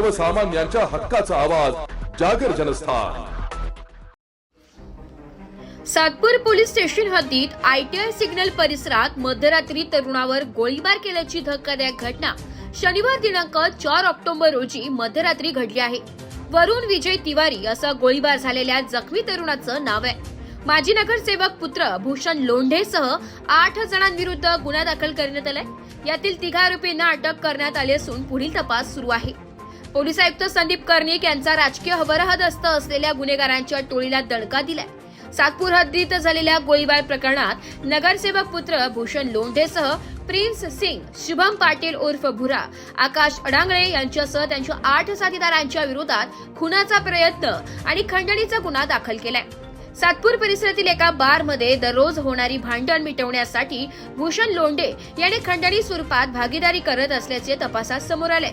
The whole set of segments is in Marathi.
सर्वसामान्यांच्या हक्काचा आवाज जागर जनस्थान. सातपूर पोलीस स्टेशन हद्दीत आयटीआय सिग्नल परिसरात मध्यरात्री तरुणावर गोळीबार केल्याची धक्कादायक घटना. शनिवार दिनांक चार ऑक्टोबर रोजी मध्यरात्री घडली आहे. वरुण विजय तिवारी असं गोळीबार झालेल्या जखमी तरुणाचं नाव आहे. माजी नगरसेवक पुत्र भूषण लोंढेसह आठ जणांविरुद्ध गुन्हा दाखल करण्यात आलाय. यातील तिघा आरोपींना अटक करण्यात आली असून पुढील तपास सुरू आहे. पोलीस आयुक्त संदीप कर्णिक यांचा राजकीय हबरहदस्त असलेल्या गुन्हेगारांच्या टोळीला दणका दिलाय. सातपूर हद्दीत झालेल्या गोळीबार प्रकरणात नगरसेवक पुत्र भूषण लोंढेसह प्रिन्स सिंग शुभम पाटील उर्फ भुरा आकाश अडांगळे यांच्यासह त्यांच्या आठ साथीदारांच्या विरोधात खुनाचा प्रयत्न आणि खंडणीचा गुन्हा दाखल केलाय. सातपूर परिसरातील एका बारमध्ये दररोज होणारी भांडण मिटवण्यासाठी भूषण लोंढे याने खंडणी स्वरूपात भागीदारी करत असल्याचे तपासात समोर आले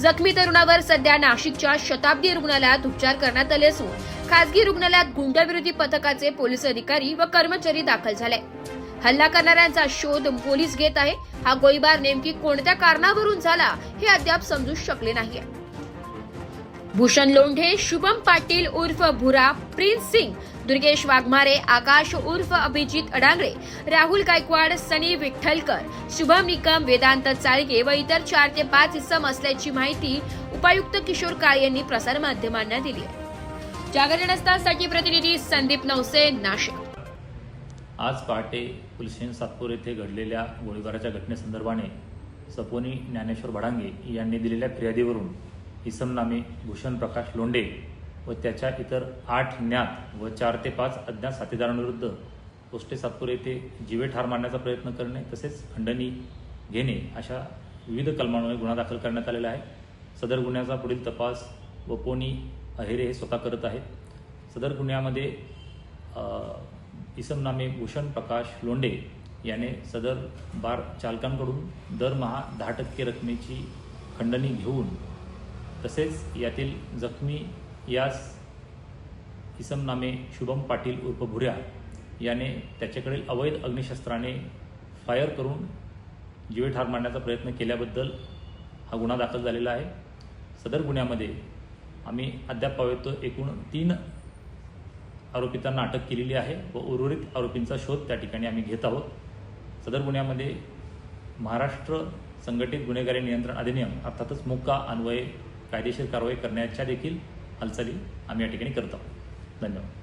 जखमी तरुणावर सध्या नाशिकच्या शताब्दी रुग्णालयात उपचार करण्यात आले असून खासगी रुग्णालयात गुंडविरोधी पथकाचे पोलीस अधिकारी व कर्मचारी दाखल झाले. हल्ला करणाऱ्यांचा शोध पोलीस घेत आहे. हा गोळीबार नेमकी कोणत्या कारणावरून झाला हे अद्याप समजू शकले नाहीये. भूषण लोंढे शुभम पाटील उर्फ भुरा प्रिन्स सिंग दुर्गेश वाघमारे आकाश उर्फ अभिजित अडांगळे राहुल गायकवाड सनी विठ्ठलकर. शुभम निकम वेदांत चाळगे व इतर चार ते पाच इसम असल्याची माहिती उपायुक्त किशोर काळे यांनी प्रसारमाध्यमांना दिली आहे. जागरणस्थासाठी प्रतिनिधी संदीप नवसे नाशिक. आज पहाटे पोलीस सातपूर येथे घडलेल्या गोळीबाराच्या घटनेसंदर्भाने सपोनी ज्ञानेश्वर भडांगे यांनी दिलेल्या फिर्यादीवरून इसम नामे भूषण प्रकाश लोंडे व त्याच्या इतर आठ ज्ञात व चार ते पाच अज्ञात साथीदारांविरुद्ध पोस्टे सातपूर येथे जीवे ठार मारण्याचा प्रयत्न करणे तसेच खंडणी घेणे अशा विविध कलमांमुळे गुन्हा दाखल करण्यात आलेला आहे. सदर गुन्ह्याचा पुढील तपास व पोनी अहेरे हे स्वतः करत आहेत. सदर गुन्ह्यामध्ये इसमनामे इसम नामे भूषण प्रकाश लोंडे याने सदर बार चालकांकडून दरमहा दहा टक्के रकमेची खंडणी घेऊन तसेच यातील जखमी यास इसम नामे शुभम पाटील उर्फ भुऱ्या याने त्याच्याकडील अवैध अग्निशस्त्राने फायर करून जीवे ठार मारण्याचा प्रयत्न केल्याबद्दल हा गुन्हा दाखल झालेला आहे. सदर गुन्ह्यामध्ये आम्ही अद्याप पावेतो एकूण तीन आरोपितांना अटक केलेली आहे व उर्वरित आरोपींचा शोध त्या ठिकाणी आम्ही घेत आहोत. सदर गुन्ह्यामध्ये महाराष्ट्र संघटित गुन्हेगारी नियंत्रण अधिनियम अर्थातच मुक्का अन्वये कायदेशीर कारवाई करण्याच्या देखील हालचाली आम्ही या ठिकाणी करत. आहोत धन्यवाद.